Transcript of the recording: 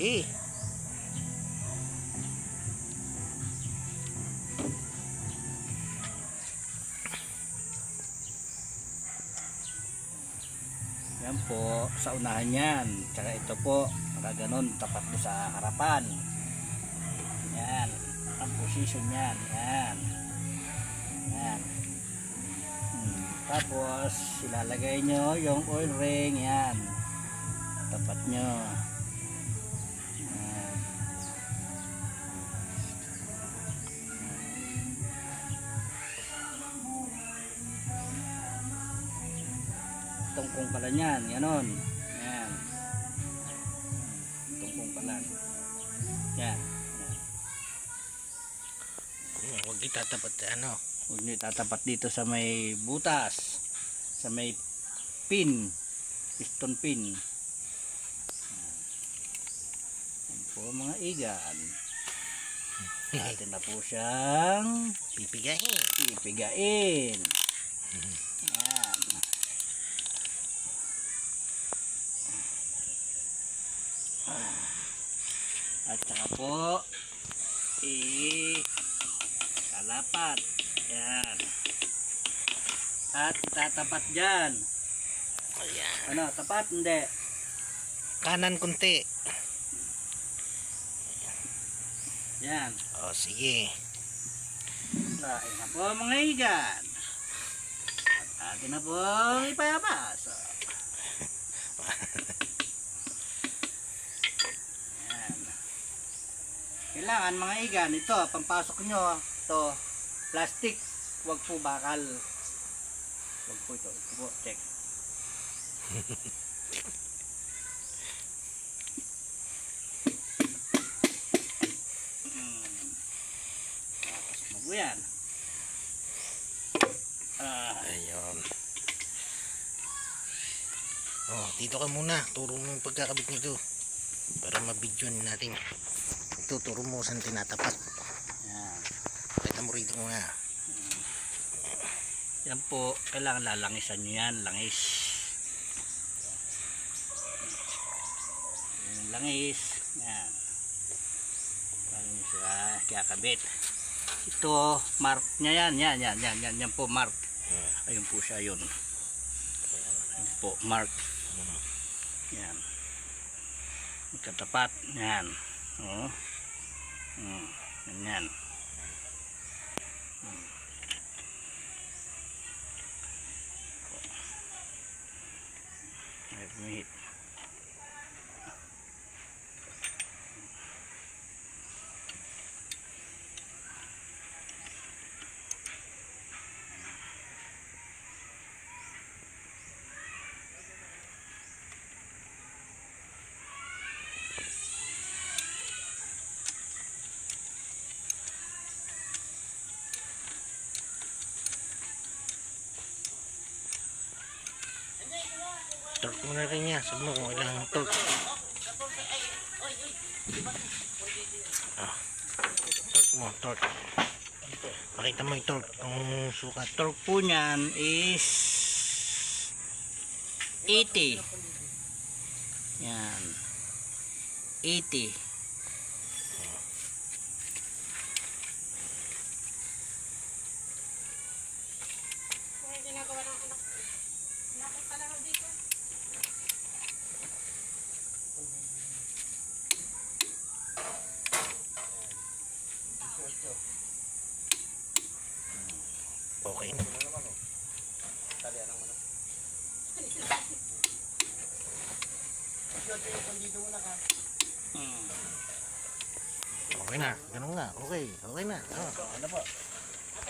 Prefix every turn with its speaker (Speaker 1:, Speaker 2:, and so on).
Speaker 1: Eh.
Speaker 2: Yan po, sa unahan yan. Tsaka ito po, nakaganon, tapat mo sa harapan. Yan, ang position yan. Yan. Yan. Hmm. Tapos, ilalagay nyo yung oil ring. Yan. Tapat nyo. Tungkong pala niyan. Ganon. Yan. Tungkong pala. Yan. Yan.
Speaker 1: Huwag itatapat ano.
Speaker 2: Huwag nyo itatapat dito sa may butas. Sa may pin. Piston pin. Yan po mga igan. Atin na po siyang
Speaker 1: Pipigahin.
Speaker 2: ipigain. Yan. At saka po, i kalapat. Yan. At tatapat dyan.
Speaker 1: Ayan.
Speaker 2: Ano, tapat? Hindi.
Speaker 1: Kanan kunti.
Speaker 2: Yan.
Speaker 1: O, sige.
Speaker 2: Na po mga igan. At atin na po. Yan. Kailangan mga igan, ito, pampasok nyo, ito, plastic, wag po bakal. Wag po ito, ito po, check. Hmm. Tapos mo yan. Ah,
Speaker 1: Ayun. Oh, dito ka muna. Turo mo yung pagkakabit nito. Para mabidyon natin. Ito, turo mo saan tinatapat.
Speaker 2: yan.
Speaker 1: Kita mo rito muna.
Speaker 2: Yan po, kailangan lalangisan nyo yan, langis. Yan, langis. Yan. Paano nyo siya kakabit. Ito, mark niya yan, yan, yan, yan, yan, yan po, mark. Ayun po siya, yun. Ayun po, mark. Yan. Magkatapat, yan. Oh. Hmm, yan, yan. Ay, pumihit.
Speaker 1: Torque mo na rin niya. Sabi mo kung ilang torque. Ah. Torque mo, torque. Pakita mo yung torque. Ang sukat.
Speaker 2: Torque po niyan is 80. Yan. 80.
Speaker 1: Okay.
Speaker 2: Hmm.
Speaker 1: Okay na. Ganun nga. Okay. Okay na. Oh.
Speaker 2: Ano po?